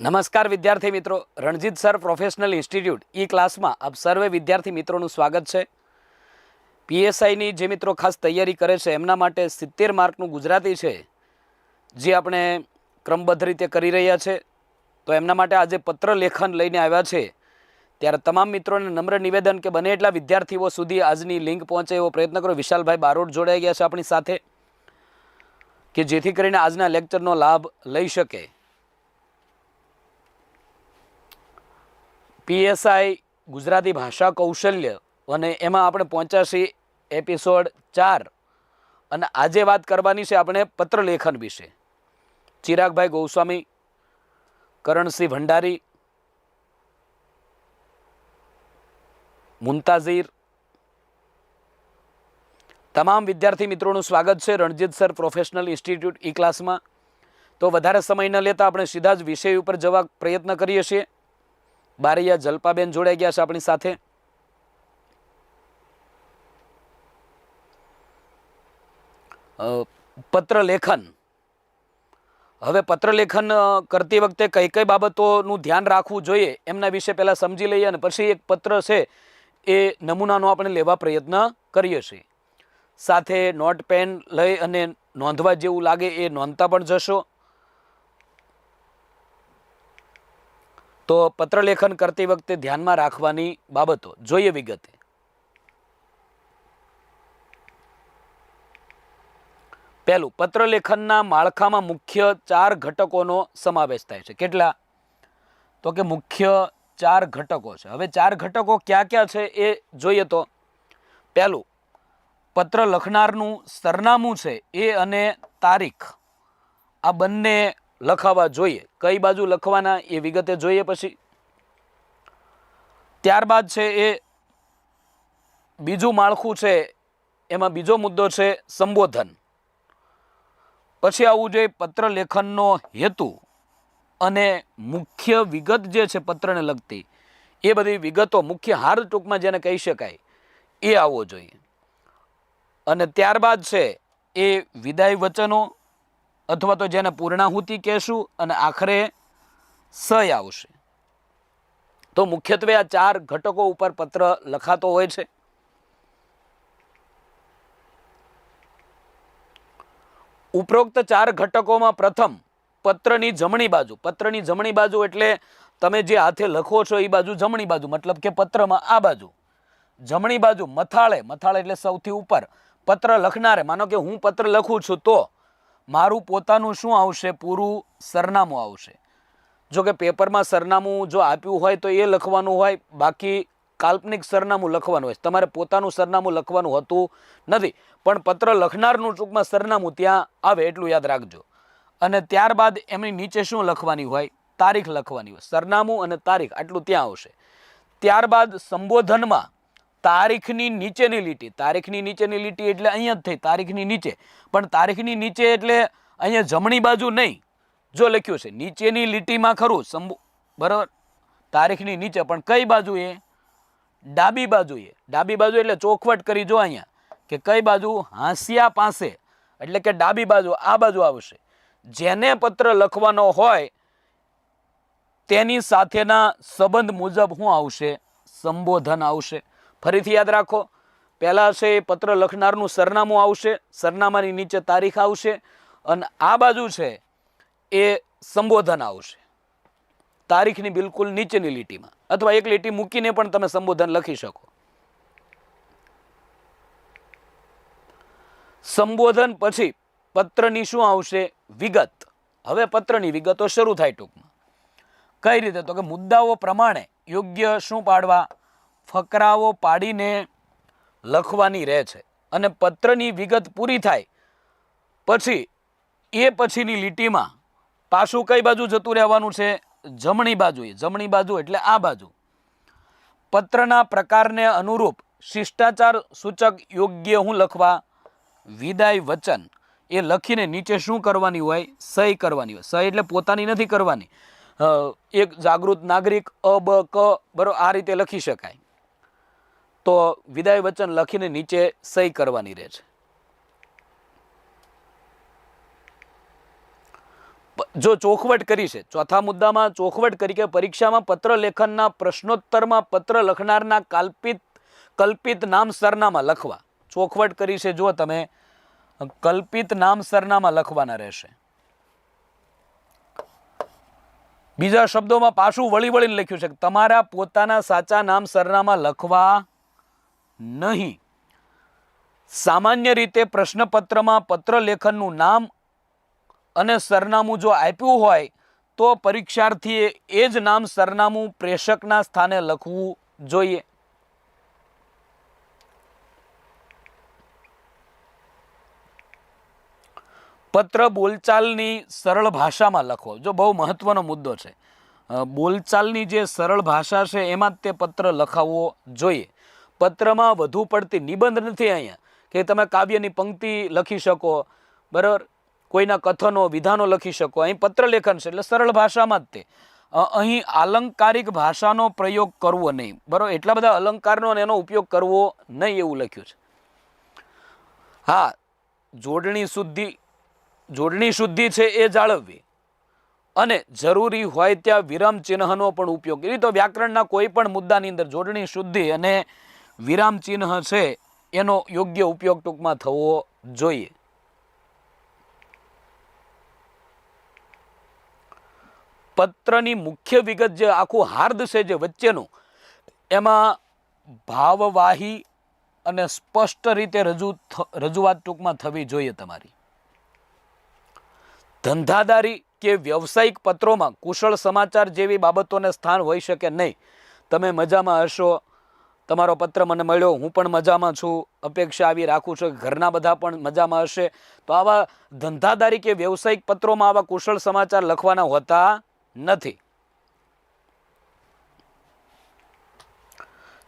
નમસ્કાર વિદ્યાર્થી મિત્રો. Ranjit sir professional institute e ક્લાસમાં આપ સર્વે વિદ્યાર્થી મિત્રોનું સ્વાગત છે. પીએસઆઈની જે મિત્રો ખાસ તૈયારી કરે છે, એમના માટે સિત્તેર માર્કનું ગુજરાતી છે, જે આપણે ક્રમબદ્ધ રીતે કરી રહ્યા છે. તો એમના માટે આજે પત્ર લેખન લઈને આવ્યા છે. ત્યારે તમામ મિત્રોને નમ્ર નિવેદન કે બને એટલા વિદ્યાર્થીઓ સુધી આજની લિંક પહોંચે એવો પ્રયત્ન કરો. વિશાલભાઈ બારોટ જોડાઈ ગયા છે આપણી સાથે, કે જેથી કરીને આજના લેક્ચરનો લાભ લઈ શકે. પીએસઆઈ ગુજરાતી ભાષા કૌશલ્ય અને એમાં આપણે પહોંચ્યા છીએ એપિસોડ ચાર. અને આજે વાત કરવાની છે આપણે પત્રલેખન વિશે. ચિરાગભાઈ ગોસ્વામી, કરણસિંહ ભંડારી મુમતાઝીર તમામ વિદ્યાર્થી મિત્રોનું સ્વાગત છે Ranjit sir professional institute e ક્લાસમાં. તો વધારે સમય ન લેતા આપણે સીધા જ વિષય ઉપર જવા પ્રયત્ન કરીએ છીએ. બારૈયા જલપાબેન જોડાઈ ગયા છે આપણી સાથે. પત્ર લેખન હવે પત્ર લેખન કરતી વખતે કઈ કઈ બાબતોનું ધ્યાન રાખવું જોઈએ એમના વિશે પહેલાં સમજી લઈએ અને પછી એક પત્ર છે એ નમૂનાનો આપણે લેવા પ્રયત્ન કરીએ છીએ. સાથે નોટ પેન લઈ અને નોંધવા જેવું લાગે એ નોંધતા પણ જશો. તો પત્રલેખન કરતી વખતે ધ્યાનમાં રાખવાની બાબતો જોઈએ વિગતે. પહેલું, પત્રલેખનના માળખામાં મુખ્ય ચાર ઘટકોનો સમાવેશ થાય છે. કેટલા? તો કે મુખ્ય ચાર ઘટકો છે. હવે ચાર ઘટકો ક્યાં ક્યાં છે એ જોઈએ તો, પહેલું, પત્ર લખનારનું સરનામું છે એ અને તારીખ. આ બંને લખાવા જોઈએ. કઈ બાજુ લખવાના એ વિગતે જોઈએ પછી. ત્યારબાદ છે એ બીજું માળખું છે, એમાં બીજો મુદ્દો છે સંબોધન. પછી આવવું જોઈએ પત્ર લેખનનો હેતુ અને મુખ્ય વિગત જે છે પત્રને લગતી, એ બધી વિગતો મુખ્ય હાર ટૂંકમાં જેને કહી શકાય, એ આવવો જોઈએ. અને ત્યારબાદ છે એ વિદાય વચનો અથવા તો જેને પૂર્ણાહુતિ કહેશું અને આખરે સય આવશે. તો મુખ્યત્વે આ ચાર ઘટકો ઉપર પત્ર લખાતો હોય છે. ઉપરોક્ત ચાર ઘટકોમાં પ્રથમ પત્રની જમણી બાજુ. પત્રની જમણી બાજુ એટલે તમે જે હાથે લખો છો એ બાજુ જમણી બાજુ, મતલબ કે પત્રમાં આ બાજુ. જમણી બાજુ મથાળે મથાળે એટલે સૌથી ઉપર. પત્ર લખનારે, માનો કે હું પત્ર લખું છું તો મારું પોતાનું શું આવશે? પૂરું સરનામું આવશે. જો કે પેપરમાં સરનામું જો આપ્યું હોય તો એ લખવાનું હોય. બાકી કાલ્પનિક સરનામું લખવાનું હોય. તમારે પોતાનું સરનામું લખવાનું હોતું નથી. પણ પત્ર લખનારનું ટૂંકમાં સરનામું ત્યાં આવે એટલું યાદ રાખજો. અને ત્યારબાદ એમની નીચે શું લખવાની હોય? તારીખ લખવાની હોય. સરનામું અને તારીખ આટલું ત્યાં આવશે. ત્યારબાદ સંબોધનમાં તારીખની નીચેની લીટી. તારીખની નીચેની લીટી એટલે અહીંયા જ થઈ, તારીખની નીચે. પણ તારીખની નીચે એટલે અહીંયા જમણી બાજુ નહીં. જો લખ્યું છે, નીચેની લીટીમાં ખરું સંબો બરાબર? તારીખની નીચે, પણ કઈ બાજુએ? ડાબી બાજુએ. ડાબી બાજુ એટલે ચોખવટ કરી જો અહીંયા, કે કઈ બાજુ? હાંસિયા પાસે. એટલે કે ડાબી બાજુ, આ બાજુ આવશે. જેને પત્ર લખવાનો હોય, તેની સાથેના સંબંધ મુજબ શું આવશે? સંબોધન આવશે. ફરીથી યાદ રાખો, પહેલાં છે એ પત્ર લખનારનું સરનામું આવશે, સરનામાની નીચે તારીખ આવશે અને આ બાજુ છે એ સંબોધન આવશે. તારીખની બિલકુલ નીચેની લીટીમાં. અથવા એક લીટી મૂકીને પણ તમે સંબોધન લખી શકો. સંબોધન પછી પત્રની શું આવશે? વિગત. હવે પત્રની વિગતો શરૂ થાય ટૂંકમાં. કઈ રીતે? તો કે મુદ્દાઓ પ્રમાણે યોગ્ય શું પાડવા? ફકરાઓ પાડીને લખવાની રહે છે અને પત્રની વિગત પૂરી થાય. પછી, એ પછીની લીટીમાં પાછું કઈ બાજુ જતું રહેવાનું છે? જમણી બાજુએ જમણી બાજુ એટલે આ બાજુ. પત્રના પ્રકારને અનુરૂપ શિષ્ટાચાર સૂચક યોગ્ય હું લખવા? વિદાય વચન. એ લખીને નીચે શું કરવાની હોય? સહી કરવાની હોય. સહી એટલે પોતાની નથી કરવાની. એક જાગૃત નાગરિક અ, બ, ક, બરો, આ રીતે લખી શકાય. તો વિદાય વચન લખીને નીચે સહી કરવાની રહે છે. જો ચોખવટ કરી છે, ચોથા મુદ્દામાં ચોખવટ કરી કે પરીક્ષામાં પત્ર લેખનના પ્રશ્નોત્તરમાં પત્ર લખનારના કલ્પિત કલ્પિત નામ સરનામા લખવા. ચોખવટ કરી છે જો તમે, કલ્પિત નામ સરનામા લખવાના રહેશે. બીજા શબ્દોમાં પાછું વળી વળીને લખ્યું છે તમારા પોતાના સાચા નામ સરનામા લખવા નહીં. સામાન્ય રીતે પ્રશ્નપત્રમાં પત્ર લેખનનું નામ અને સરનામું જો આપ્યું હોય, તો પરીક્ષાર્થીએ એ જ નામ સરનામું પ્રેષકના સ્થાને લખવું જોઈએ. પત્ર બોલચાલની સરળ ભાષામાં લખો. જો બહુ મહત્વનો મુદ્દો છે. બોલચાલની જે સરળ ભાષા છે, એમાં જ તે પત્ર લખાવવો જોઈએ. પત્રમાં વધુ પડતી નિબંધ નથી અહીંયા, કે તમે કાવ્યની પંક્તિ લખી શકો, બરાબર? કોઈના કથનો, વિધાનો લખી શકો. અહીં પત્ર લેખન છે, એટલે સરળ ભાષામાં જ તે. અહીં આલંકારિક ભાષાનો પ્રયોગ કરવો નહીં. બરાબર? એટલા બધા અલંકારનો એનો ઉપયોગ કરવો નહીં એવું લખ્યું છે. હા, જોડણી શુદ્ધિ જોડણી શુદ્ધિ છે એ જાળવવી. અને જરૂરી હોય ત્યાં વિરામ ચિહ્નનો પણ ઉપયોગ. એ તો વ્યાકરણના કોઈ પણ મુદ્દાની અંદર જોડણી શુદ્ધિ અને વિરામ ચિહ્ન છે, એનો યોગ્ય ઉપયોગ ટૂંકમાં થવો જોઈએ. પત્રની મુખ્ય વિગત જે આખું હાર્દ છે જે વચ્ચેનું, એમાં ભાવવાહી અને સ્પષ્ટ રીતે રજૂ રજૂઆત ટૂંકમાં થવી જોઈએ તમારી. ધંધાદારી કે વ્યવસાયિક પત્રોમાં કુશળ સમાચાર જેવી બાબતોને સ્થાન હોઈ શકે નહીં. તમે મજામાં હશો તમારો પત્ર મને મળ્યો, હું પણ મજામાં છું. અપેક્ષા આવી રાખું છું ઘરના બધા પણ મજામાં હશે. તો આવા ધંધાદારી કે વ્યવસાયિક પત્રોમાં આવા કુશળ સમાચાર લખવાના હોતા નથી.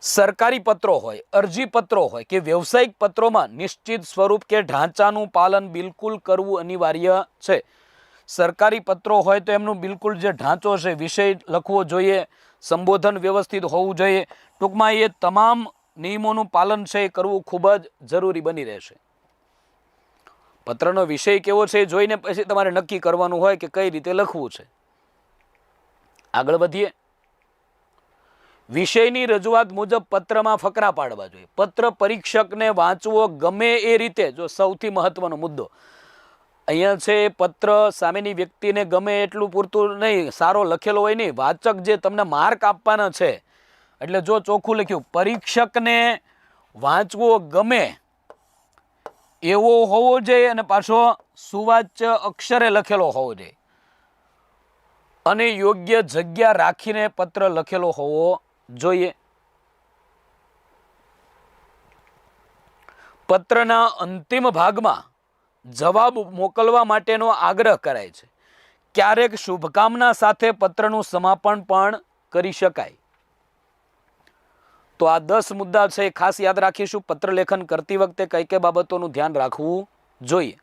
સરકારી પત્રો હોય, અરજી પત્રો હોય કે વ્યવસાયિક પત્રોમાં નિશ્ચિત સ્વરૂપ કે ઢાંચાનું પાલન બિલકુલ કરવું અનિવાર્ય છે. સરકારી પત્રો હોય તો એમનું બિલકુલ જે ઢાંચો છે, વિષય લખવો જોઈએ. સંબોધન વ્યવસ્થિત હોવું જોઈએ. ટૂંકમાં એ તમામ નિયમોનું પાલન છે, એ કરવું ખૂબ જ જરૂરી બની રહેશે. પત્રનો વિષય કેવો છે જોઈને પછી તમારે નક્કી કરવાનું હોય કે કઈ રીતે લખવું છે. આગળ વધીએ. વિષયની રજૂઆત મુજબ પત્રમાં ફકરા પાડવા જોઈએ. પત્ર પરીક્ષકને વાંચવો ગમે એ રીતે, જો સૌથી મહત્વનો મુદ્દો. અહીંયા છે પત્ર, સામેની વ્યક્તિને ગમે એટલું પૂરતું નહીં, સારો લખેલો હોય નહીં, વાચક જે તમને માર્ક આપવાના છે. એટલે જો ચોખ્ખું લખ્યું, પરીક્ષકને વાંચવો ગમે એવો હોવો જોઈએ અને પાછો સુવાચ્ય અક્ષરે લખેલો હોવો જોઈએ. અને યોગ્ય જગ્યા રાખીને પત્ર લખેલો હોવો જોઈએ. પત્રના અંતિમ ભાગમાં જવાબ મોકલવા માટેનો આગ્રહ કરાય છે. ક્યારેક શુભકામના સાથે પત્રનું સમાપન પણ કરી શકાય. તો આ દસ મુદ્દા છે એ ખાસ યાદ રાખીશું. પત્ર લેખન કરતી વખતે કઈ કઈ બાબતોનું ધ્યાન રાખવું જોઈએ?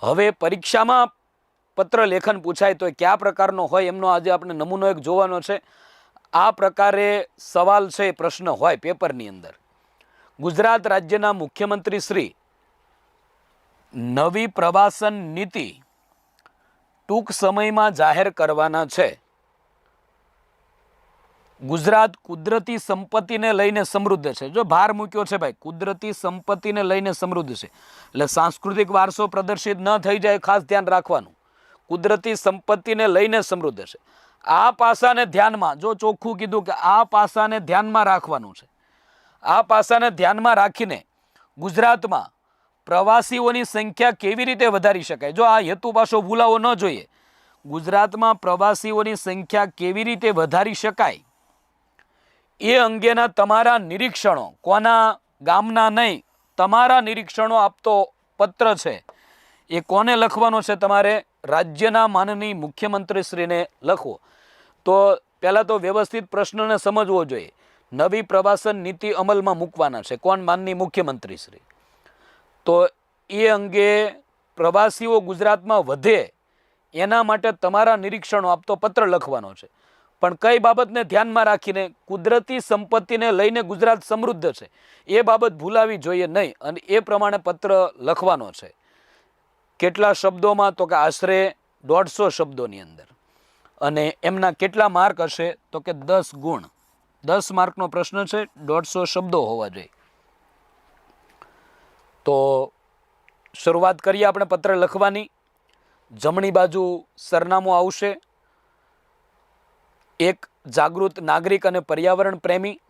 હવે પરીક્ષામાં પત્ર લેખન પૂછાય તો એ કયા પ્રકારનો હોય એમનો આજે આપણે નમૂનો એક જોવાનો છે. આ પ્રકારે સવાલ છે પ્રશ્ન હોય પેપરની અંદર. ગુજરાત રાજ્યના મુખ્યમંત્રી શ્રી નવી પ્રવાસન નીતિ ટૂંક સમયમાં જાહેર કરવાના છે. ગુજરાત કુદરતી સંપત્તિને લઈને સમૃદ્ધ છે. જો ભાર મૂક્યો છે ભાઈ, કુદરતી સંપત્તિને લઈને સમૃદ્ધ છે. એટલે સાંસ્કૃતિક વારસો પ્રદર્શિત ન થઈ જાય, ખાસ ધ્યાન રાખવાનું. કુદરતી સંપત્તિને લઈને સમૃદ્ધ છે. આ પાસાને ધ્યાનમાં, જો ચોખ્ખું કીધું કે આ પાસાને ધ્યાનમાં રાખવાનું છે. આ પાસાને ધ્યાનમાં રાખીને ગુજરાતમાં પ્રવાસીઓની સંખ્યા કેવી રીતે વધારી શકાય? જો આ હેતુ પાછો ભૂલાવો ન જોઈએ, ગુજરાતમાં પ્રવાસીઓની સંખ્યા કેવી રીતે વધારી શકાય? એ અંગેના તમારા નિરીક્ષણો, કોના ગામના નહીં, તમારા નિરીક્ષણો આપતો પત્ર છે, એ કોને લખવાનો છે તમારે? રાજ્યના માનની મુખ્યમંત્રીશ્રીને લખવો. તો પહેલાં તો વ્યવસ્થિત પ્રશ્નને સમજવો જોઈએ. નવી પ્રવાસન નીતિ અમલમાં મૂકવાના છે. કોણ? માનની મુખ્યમંત્રીશ્રી. તો એ અંગે પ્રવાસીઓ ગુજરાતમાં વધે એના માટે તમારા નિરીક્ષણો આપતો પત્ર લખવાનો છે. પણ કઈ બાબતને ધ્યાનમાં રાખીને કુદરતી સંપત્તિને લઈને ગુજરાત સમૃદ્ધ છે, એ બાબત ભૂલાવી જોઈએ નહીં. અને એ પ્રમાણે પત્ર લખવાનો છે. કેટલા શબ્દોમાં? તો કે આશરે દોઢસો શબ્દોની અંદર. અને એમના કેટલા માર્ક હશે? તો કે દસ ગુણ. દસ માર્કનો પ્રશ્ન છે, દોઢસો શબ્દો હોવા જોઈએ. તો શરૂઆત કરીએ આપણે પત્ર લખવાની. જમણી બાજુ સરનામું આવશે. એક જાગૃત નાગરિક અને પર્યાવરણ પ્રેમી.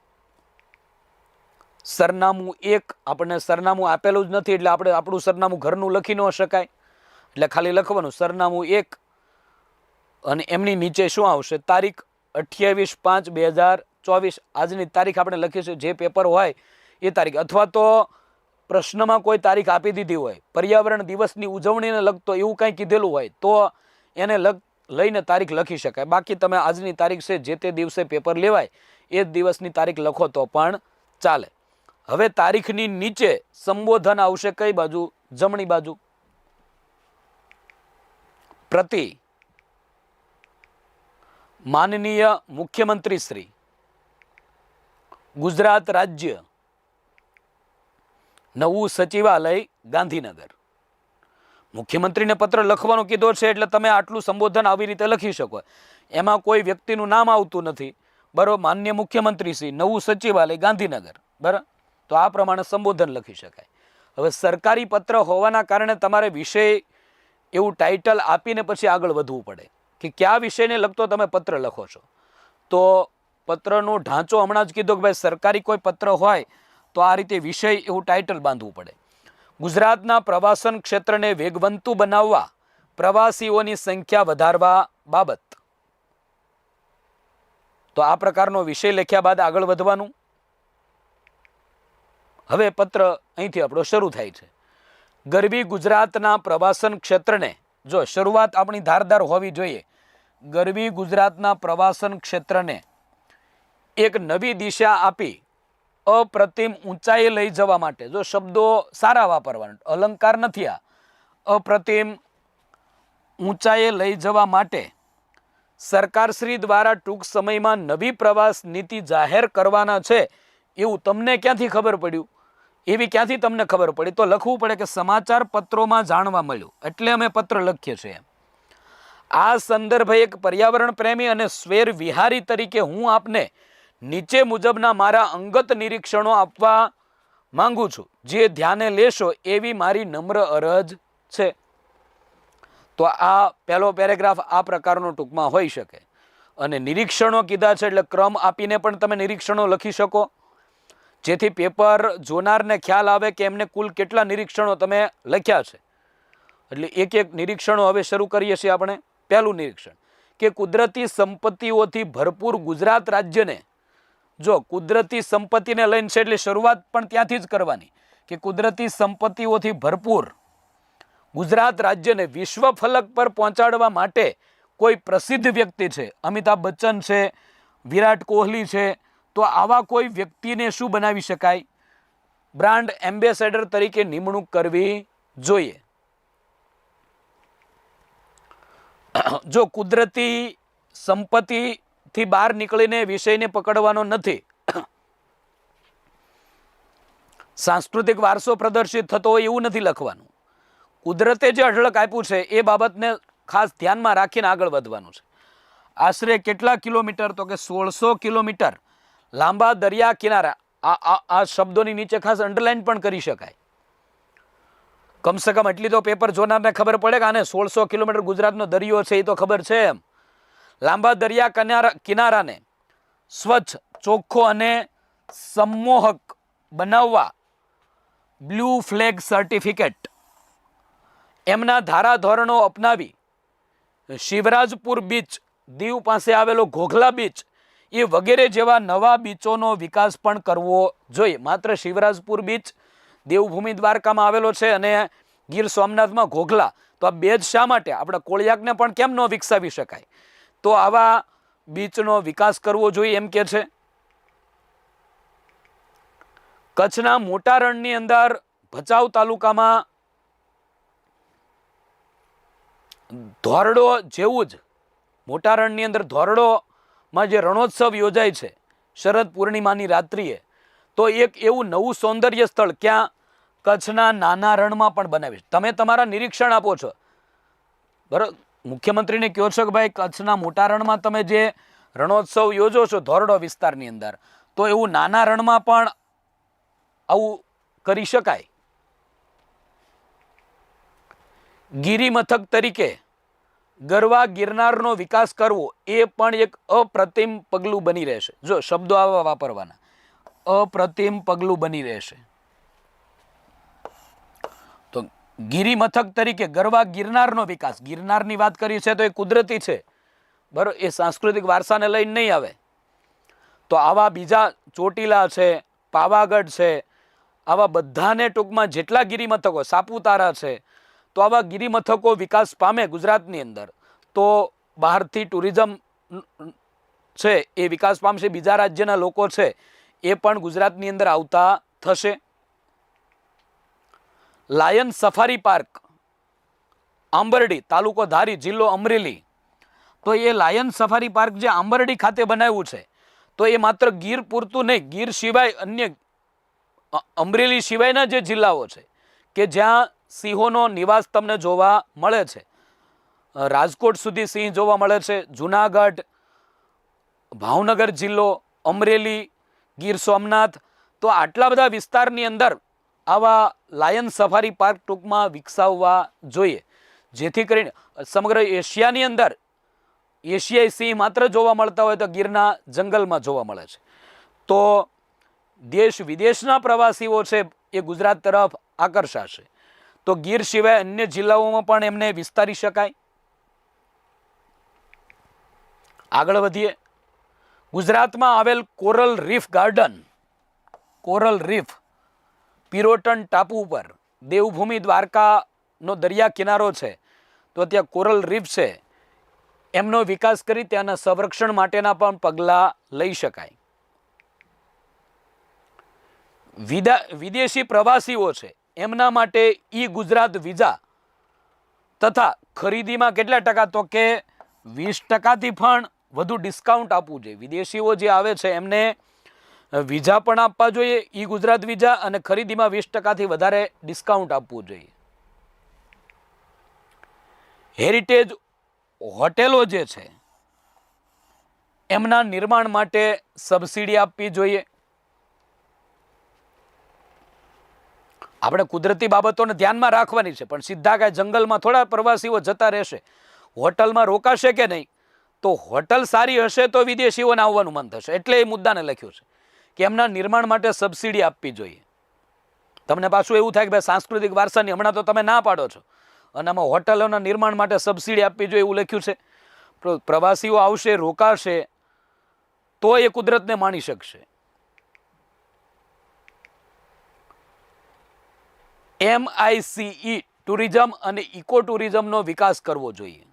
સરનામું એક, આપણને સરનામું આપેલું જ નથી, એટલે આપણે આપણું સરનામું ઘરનું લખી ન શકાય. એટલે ખાલી લખવાનું, સરનામું એક. અને એમની નીચે શું આવશે? તારીખ અઠ્યાવીસ પાંચ બે હજાર ચોવીસ આજની તારીખ આપણે લખીશું. જે પેપર હોય એ તારીખ. અથવા તો પ્રશ્નમાં કોઈ તારીખ આપી દીધી હોય, પર્યાવરણ દિવસની ઉજવણીને લગતો એવું કંઈ કીધેલું હોય, તો એને લઈને તારીખ લખી શકાય. બાકી તમે આજની તારીખ છે, જે તે દિવસે પેપર લેવાય, એ દિવસની તારીખ લખો તો પણ ચાલે. હવે તારીખની નીચે સંબોધન આવશે કઈ બાજુ? જમણી બાજુ. પ્રતિ માનનીય મુખ્યમંત્રી શ્રી ગુજરાત રાજ્ય. નવું સચિવાલય, ગાંધીનગર. મુખ્યમંત્રીને પત્ર લખવાનો કીધો છે એટલે તમે આટલું સંબોધન આવી રીતે લખી શકો. એમાં કોઈ વ્યક્તિનું નામ આવતું નથી. બરોબર માન્ય મુખ્યમંત્રી શ્રી, નવું સચિવાલય, ગાંધીનગર. બરાબર તો આ પ્રમાણે સંબોધન લખી શકાય. હવે સરકારી પત્ર હોવાના કારણે તમારે વિષય એવું ટાઇટલ આપીને પછી આગળ વધવું પડે. કે કયા વિષયને લગતો તમે પત્ર લખો છો? તો પત્રનો ઢાંચો હમણાં જ કીધો કે ભાઈ સરકારી કોઈ પત્ર હોય તો આ રીતે વિષય એવું ટાઇટલ બાંધવું પડે. ગુજરાતના પ્રવાસન ક્ષેત્રને વેગવંતુ બનાવવા પ્રવાસીઓની સંખ્યા વધારવા બાબત. તો આ પ્રકારનો વિષય લખ્યા બાદ આગળ વધવાનું. હવે પત્ર અહીંથી આપણો શરૂ થાય છે. ગરબી ગુજરાતના પ્રવાસન ક્ષેત્રને જો શરૂઆત આપણી ધારદાર હોવી જોઈએ. ગરબી ગુજરાતના પ્રવાસન ક્ષેત્રને એક નવી દિશા આપી અપ્રતિમ ઊંચાઈએ લઈ જવા માટે. જો શબ્દો સારા વાપરવાના અલંકાર નથી આ. અપ્રતિમ ઊંચાઈએ લઈ જવા માટે સરકારશ્રી દ્વારા ટૂંક સમયમાં નવી પ્રવાસ નીતિ જાહેર કરવાના છે એવું તમને ક્યાંથી ખબર પડ્યું? એવી ક્યાંથી તમને ખબર પડી? તો લખવું પડે કે સમાચાર પત્રોમાં જાણવા મળ્યું. એટલે અમે પત્ર લખીએ છીએ આ સંદર્ભે એક પર્યાવરણ પ્રેમી અને સ્વેર વિહારી તરીકે હું આપને નીચે મુજબના મારા અંગત નિરીક્ષણો આપવા માંગુ છું. જે ધ્યાને લેશો એવી મારી નમ્ર અરજ છે. તો આ પહેલો પેરેગ્રાફ આ પ્રકારનો ટૂંકમાં હોઈ શકે. અને નિરીક્ષણો કીધા છે એટલે ક્રમ આપીને પણ તમે નિરીક્ષણો લખી શકો. જેથી પેપર જોનારને ખ્યાલ આવે કે એમને કુલ કેટલા નિરીક્ષણો તમે લખ્યા છે. એટલે એક એક નિરીક્ષણો હવે શરૂ કરીએ છીએ આપણે. પહેલું નિરીક્ષણ કે કુદરતી સંપત્તિઓથી ભરપૂર ગુજરાત રાજ્યને જો કુદરતી સંપત્તિને લઈને છે એટલે શરૂઆત પણ ત્યાંથી જ કરવાની કે કુદરતી સંપત્તિઓથી ભરપૂર ગુજરાત રાજ્યને વિશ્વ ફલક પર પહોંચાડવા માટે કોઈ પ્રસિદ્ધ વ્યક્તિ છે, અમિતાભ બચ્ચન છે, વિરાટ કોહલી છે, તો આવા કોઈ વ્યક્તિને શું બનાવી શકાય? બ્રાન્ડ એમ્બેસેડર તરીકે નિમણૂક કરવી જોઈએ. જો કુદરતી સંપત્તિથી બહાર નીકળીને વિષયને પકડવાનો નથી. સાંસ્કૃતિક વારસો પ્રદર્શિત થતો હોય એવું નથી લખવાનું. કુદરતે જે અઢળક આપ્યું છે, એ બાબતને ખાસ ધ્યાનમાં રાખીને આગળ વધવાનું છે. આશરે કેટલા કિલોમીટર? તો કે સોળસો કિલોમીટર લાંબા દરિયા કિનારા. આ આ શબ્દોની નીચે ખાસ અંડરલાઇન પણ કરી શકાય. કમસે કમ એટલી તો પેપર જોનારને ખબર પડે કે આને સોળસો કિલોમીટર ગુજરાતનો દરિયો છે એ તો ખબર છે એમ. લાંબા દરિયા કિનારા કિનારાને સ્વચ્છ, ચોખ્ખો અને સંમોહક બનાવવા બ્લુ ફ્લેગ સર્ટિફિકેટ એમના ધારાધોરણો અપનાવી શિવરાજપુર બીચ, દીવ પાસે આવેલો ઘોઘલા બીચ એ વગેરે જેવા નવા બીચોનો વિકાસ પણ કરવો જોઈએ. માત્ર શિવરાજપુર બીચ દેવભૂમિ દ્વારકામાં આવેલો છે અને ગીર સોમનાથમાં ઘોઘલા. તો આ બે જ શા માટે? આપણે કોળિયાકને પણ કેમ ન વિકસાવી શકાય? તો આવા બીચનો વિકાસ કરવો જોઈએ એમ કે છે? કચ્છના મોટા રણની અંદર ભચાઉ તાલુકામાં ધોરડો જેવું જ મોટા રણની અંદર ધોરડોમાં જે રણોત્સવ યોજાય છે, શરદ પૂર્ણિમાની રાત્રિએ, તો એક એવું નવું સૌંદર્ય સ્થળ ક્યાં કચ્છના નાના રણમાં પણ બનાવી છે. તમે તમારા નિરીક્ષણ આપો છો. બરાબર મુખ્યમંત્રીને કહો છો કે ભાઈ કચ્છના મોટા રણમાં તમે જે રણોત્સવ યોજો છો ધોરડો વિસ્તારની અંદર, તો એવું નાના રણમાં પણ આવું કરી શકાય? ગિરિમથક તરીકે ગરવા ગિરનારનો વિકાસ કરવો એ પણ એક અપ્રતિમ પગલું બની રહેશે. જો શબ્દો આવા વાપરવાના. અપ્રતિમ પગલું બની રહેશે તો ગિરિમથક તરીકે ગરવા ગિરનારનો વિકાસ. ગિરનારની વાત કરી છે તો એ કુદરતી છે. બરાબર એ સાંસ્કૃતિક વારસાને લઈને નહીં આવે. તો આવા બીજા ચોટીલા છે, પાવાગઢ છે, આવા બધાને ટૂંકમાં જેટલા ગિરિમથકો, સાપુતારા છે, તો આવા ગિરિમથકો વિકાસ પામે ગુજરાતની અંદર. તો બહારથી ટુરિઝમ છે, એ વિકાસ પામશે, બીજા રાજ્યના લોકો છે, એ પણ ગુજરાતની અંદર આવતા થશે. લાયન સફારી પાર્ક, આંબરડી, તાલુકો ધારી, જિલ્લો અમરેલી. તો એ લાયન સફારી પાર્ક જે આંબરડી ખાતે બનાવ્યું છે, તો એ માત્ર ગીર પૂરતું નહીં, ગીર સિવાય અન્ય અમરેલી સિવાયના જે જિલ્લાઓ છે, કે જ્યાં સિંહોનો નિવાસ તમને જોવા મળે છે. રાજકોટ સુધી સિંહ જોવા મળે છે, જુનાગઢ, ભાવનગર જિલ્લો, અમરેલી, ગીર સોમનાથ. તો આટલા બધા વિસ્તારની અંદર આવા લાયન સફારી પાર્ક ટૂંકમાં વિકસાવવા જોઈએ. જેથી કરીને સમગ્ર એશિયાની અંદર એશિયાઈ સિંહ માત્ર જોવા મળતા હોય તો ગીરના જંગલમાં જોવા મળે છે. તો દેશ વિદેશના પ્રવાસીઓ છે એ ગુજરાત તરફ આકર્ષાશે. તો ગીર સિવાય અન્ય જિલ્લાઓમાં પણ એમને વિસ્તારી શકાય. આગળ વધીએ. ગુજરાતમાં આવેલ coral reef garden. Coral reef Pirotan ટાપુ ઉપર દેવભૂમિ દ્વારકાનો દરિયા કિનારો છે, તો ત્યાં કોરલ રીફ છે. એમનો વિકાસ કરી ત્યાંના સંરક્ષણ માટેના પણ પગલાં લઈ શકાય. વિદા, વિદેશી પ્રવાસીઓ છે, એમના માટે ઈ ગુજરાત વિઝા તથા ખરીદીમાં કેટલા ટકા, તો કે વીસ ટકાથી પણ વધુ ડિસ્કાઉન્ટ આપવું જોઈએ. વિદેશીઓ જે આવે છે, એમને વિઝા પણ આપવા જોઈએ ઈ ગુજરાત વિઝા અને ખરીદીમાં વીસ ટકાથી વધારે ડિસ્કાઉન્ટ આપવું જોઈએ. હેરિટેજ હોટેલો જે છે, એમના નિર્માણ માટે સબસિડી આપવી જોઈએ. આપણે કુદરતી બાબતોને ધ્યાનમાં રાખવાની છે, પણ સીધા કાંઈ જંગલમાં થોડા પ્રવાસીઓ જતા રહેશે. હોટલમાં રોકાશે કે નહીં? તો હોટલ સારી હશે તો વિદેશીઓને આવવાનું મન થશે, એટલે એ મુદ્દાને લખ્યું છે. કે એમના નિર્માણ માટે સબસિડી આપવી જોઈએ? તમને પાછું એવું થાય કે ભાઈ સાંસ્કૃતિક વારસાની હમણાં તો તમે ના પાડો છો. અને આમાં હોટલોના નિર્માણ માટે સબસિડી આપવી જોઈએ એવું લખ્યું છે. પ્રવાસીઓ આવશે, રોકાશે તો એ કુદરતને માણી શકશે. એમઆઈસીઈ ટુરિઝમ અને ઇકો ટુરિઝમનો વિકાસ કરવો જોઈએ.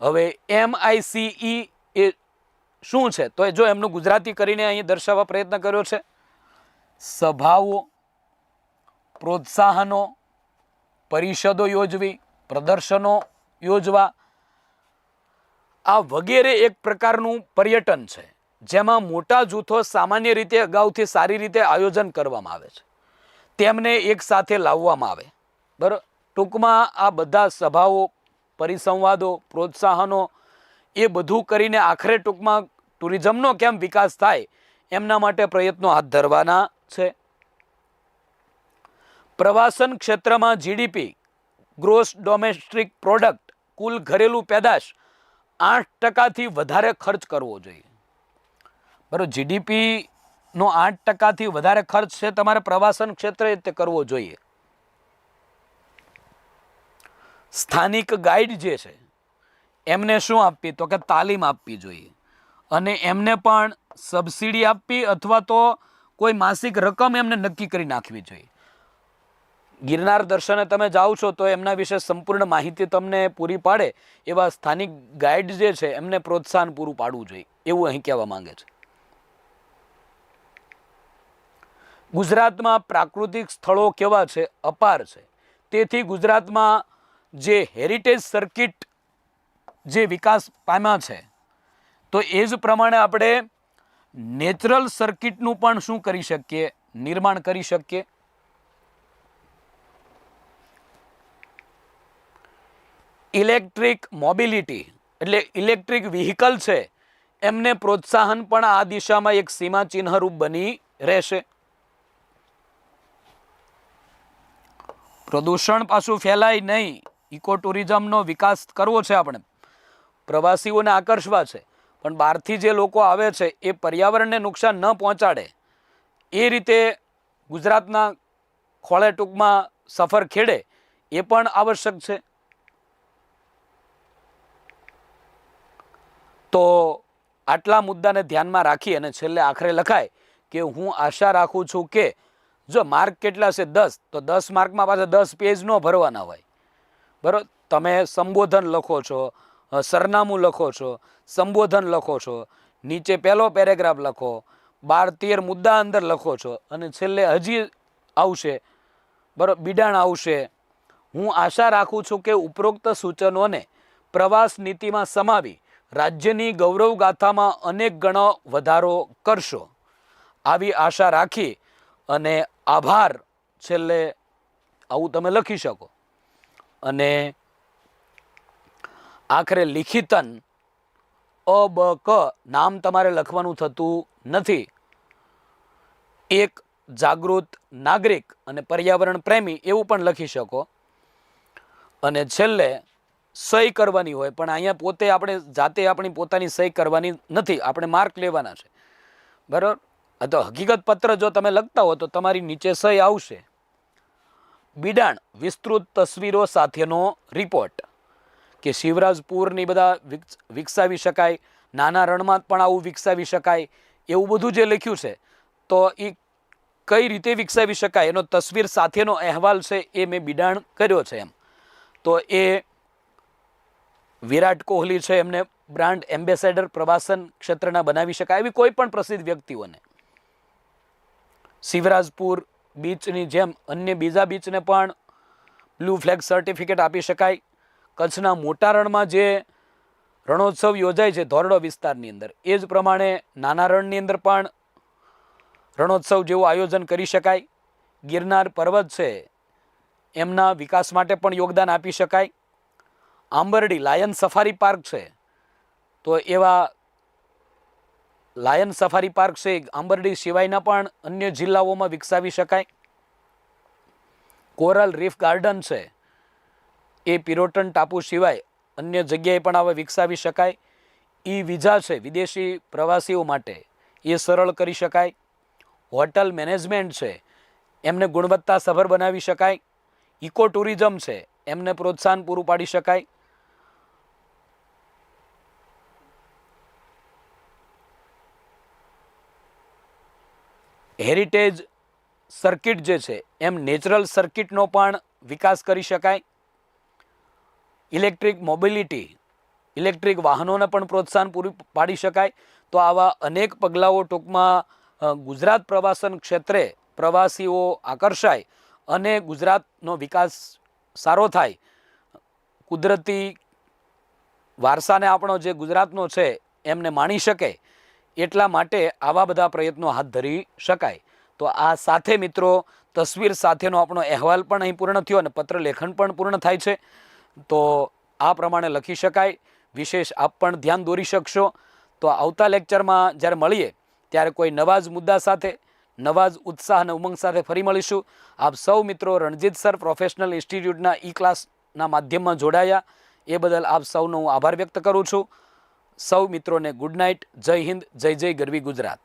હવે એમઆઈસીઈ એ શું છે? તો એ જો એમનું ગુજરાતી કરીને અહીં દર્શાવવા પ્રયત્ન કર્યો છે, સભાઓ, પ્રોત્સાહનો, પરિષદો યોજવી, પ્રદર્શનો યોજવા, આ વગેરે એક પ્રકારનું પર્યટન છે, જેમાં મોટા જૂથો સામાન્ય રીતે અગાઉથી સારી રીતે આયોજન કરવામાં આવે છે. તેમને એક સાથે લાવવામાં આવે. બરાબર ટૂંકમાં આ બધા સભાઓ, પરિસંવાદો, પ્રોત્સાહનો એ બધું કરીને આખરે ટૂંકમાં ટુરિઝમનો કેમ વિકાસ થાય એમના માટે પ્રયત્નો હાથ ધરવાના છે. પ્રવાસન ક્ષેત્રમાં જીડીપી ગ્રોસ ડોમેસ્ટિક પ્રોડક્ટ કુલ ઘરેલું પેદાશ આઠ ટકાથી વધારે ખર્ચ કરવો જોઈએ. બરાબર જીડીપીનો આઠ ટકાથી વધારે ખર્ચ છે તમારે પ્રવાસન ક્ષેત્રે તે કરવો જોઈએ. સ્થાનિક ગાઈડ જે છે એમને શું આપવી? તો કે તાલીમ આપવી જોઈએ. અને એમને પણ સબસિડી આપવી અથવા તો કોઈ માસિક રકમ એમને નક્કી કરી નાખવી જોઈએ. ગિરનાર દર્શને તમે જાઓ છો તો એમના વિશે સંપૂર્ણ માહિતી તમને પૂરી પાડે એવા સ્થાનિક ગાઈડ જે છે એમને પ્રોત્સાહન પૂરું પાડવું જોઈએ. એવું અહીં કહેવા માંગે છે. ગુજરાતમાં પ્રાકૃતિક સ્થળો કેવા છે? અપાર છે. તેથી ગુજરાતમાં જે હેરિટેજ સર્કિટ જે વિકાસ પામ્યા છે, તો એ જ પ્રમાણે આપણે નેચરલ સર્કિટનું પણ શું કરી શકીએ, નિર્માણ કરી શકીએ? ઇલેક્ટ્રિક મોબિલિટી એટલે ઇલેક્ટ્રિક વ્હીકલ છે, એમને પ્રોત્સાહન પણ આ દિશામાં એક સીમા ચિહ્નરૂપ બની રહેશે. પ્રદૂષણ પાછું ફેલાય નહીં. ઇકો ટુરિઝમનો વિકાસ કરવો છે આપણે. પ્રવાસીઓને આકર્ષવા છે. પણ બહારથી જે લોકો આવે છે, એ પર્યાવરણને નુકસાન ન પહોંચાડે. એ રીતે ગુજરાતના ખોળે ટૂંકમાં સફર ખેડે, એ પણ આવશ્યક છે. તો આટલા મુદ્દાને ધ્યાનમાં રાખી અને છેલ્લે આખરે લખાય કે હું આશા રાખું છું કે જો માર્ક કેટલા છે દસ, તો દસ માર્કમાં પાછા દસ પેજ ન ભરવાના હોય. બરાબર તમે સંબોધન લખો છો સરનામું લખો છો, સંબોધન લખો છો, નીચે પહેલો પેરેગ્રાફ લખો, બાર, તેર મુદ્દા અંદર લખો છો અને છેલ્લે હજી આવશે બરાબર બિડાણ આવશે. હું આશા રાખું છું કે ઉપરોક્ત સૂચનોને પ્રવાસ નીતિમાં સમાવી રાજ્યની ગૌરવગાથામાં અનેક ગણો વધારો કરશો. આવી આશા રાખી અને આભાર છેલ્લે આવું તમે લખી શકો. અને આખરે લિખિતન. અ, બ, ક નામ તમારે લખવાનું થતું નથી. એક જાગૃત નાગરિક અને પર્યાવરણ પ્રેમી એવું પણ લખી શકો. અને છેલ્લે, સહી કરવાની હોય, પણ અહીંયા પોતે આપણે, જાતે આપણી પોતાની સહી કરવાની નથી, આપણે માર્ક લેવાના છે. બરાબર? તો હકીકત પત્ર જો તમે લખતા હો તો તમારી નીચે સહી આવશે. બિડાણ, વિસ્તૃત તસવીરો સાથેનો રિપોર્ટ. કે શિવરાજપુરની બધા વિકસાવી શકાય, નાના રણમાં પણ આવું વિકસાવી શકાય, એવું બધું જે લખ્યું છે, તો એ કઈ રીતે વિકસાવી શકાય? એનો તસવીર સાથેનો અહેવાલ છે એ મેં બિડાણ કર્યો છે એમ. તો એ વિરાટ કોહલી છે એમને બ્રાન્ડ એમ્બેસેડર પ્રવાસન ક્ષેત્રના બનાવી શકાય એવી કોઈ પણ પ્રસિદ્ધ વ્યક્તિઓને. શિવરાજપુર બીચની જેમ અન્ય બીજા બીચને પણ બ્લુ ફ્લેગ સર્ટિફિકેટ આપી શકાય. કચ્છના મોટા રણમાં જે રણોત્સવ યોજાય છે ધોરડો વિસ્તારની અંદર, એ જ પ્રમાણે નાના રણની અંદર પણ રણોત્સવ જેવું આયોજન કરી શકાય. ગિરનાર પર્વત છે, એમના વિકાસ માટે પણ યોગદાન આપી શકાય. આંબરડી લાયન સફારી પાર્ક છે, તો એવા લાયન સફારી પાર્ક છે આંબરડી સિવાયના પણ અન્ય જિલ્લાઓમાં વિકસાવી શકાય. કોરલ રીફ ગાર્ડન છે એ પિરોટન ટાપુ સિવાય અન્ય જગ્યાએ પણ આવા વિકસાવી શકાય. એ વિઝા છે વિદેશી પ્રવાસીઓ માટે. એ સરળ કરી શકાય. હોટલ મેનેજમેન્ટ છે, એમને ગુણવત્તાસભર બનાવી શકાય. ઇકો ટુરિઝમ છે, એમને પ્રોત્સાહન પૂરું પાડી શકાય. હેરિટેજ સર્કિટ જે છે, એમ નેચરલ સર્કિટનો પણ વિકાસ કરી શકાય. ઇલેક્ટ્રિક મોબિલિટી, ઇલેક્ટ્રિક વાહનોને પણ પ્રોત્સાહન પૂરું પાડી શકાય, તો આવા અનેક પગલાઓ ટૂંકમાં ગુજરાત પ્રવાસન ક્ષેત્રે પ્રવાસીઓ આકર્ષાય અને ગુજરાતનો વિકાસ સારો થાય. કુદરતી વારસાને આપણો જે ગુજરાતનો છે એમને માણી શકે, એટલા માટે આવા બધા પ્રયત્નો હાથ ધરી શકાય. તો આ સાથે મિત્રો, તસવીર સાથેનો આપણો અહેવાલ પણ અહીં પૂર્ણ થયો અને પત્ર લેખન પણ પૂર્ણ થાય છે. તો આ પ્રમાણે લખી શકાય. વિશેષ આપ પણ ધ્યાન દોરી શકશો. તો આવતા લેક્ચરમાં જ્યારે મળીએ, ત્યારે કોઈ નવા જ મુદ્દા સાથે નવા જ ઉત્સાહ અને ઉમંગ સાથે ફરી મળીશું. આપ સૌ મિત્રો રણજીત સર, પ્રોફેશનલ ઇન્સ્ટિટ્યૂટના ઈ ક્લાસના માધ્યમમાં જોડાયા. એ બદલ આપ સૌનો હું આભાર વ્યક્ત કરું છું. સૌ મિત્રોને ગુડ નાઇટ. જય હિન્દ. જય જય ગરવી ગુજરાત.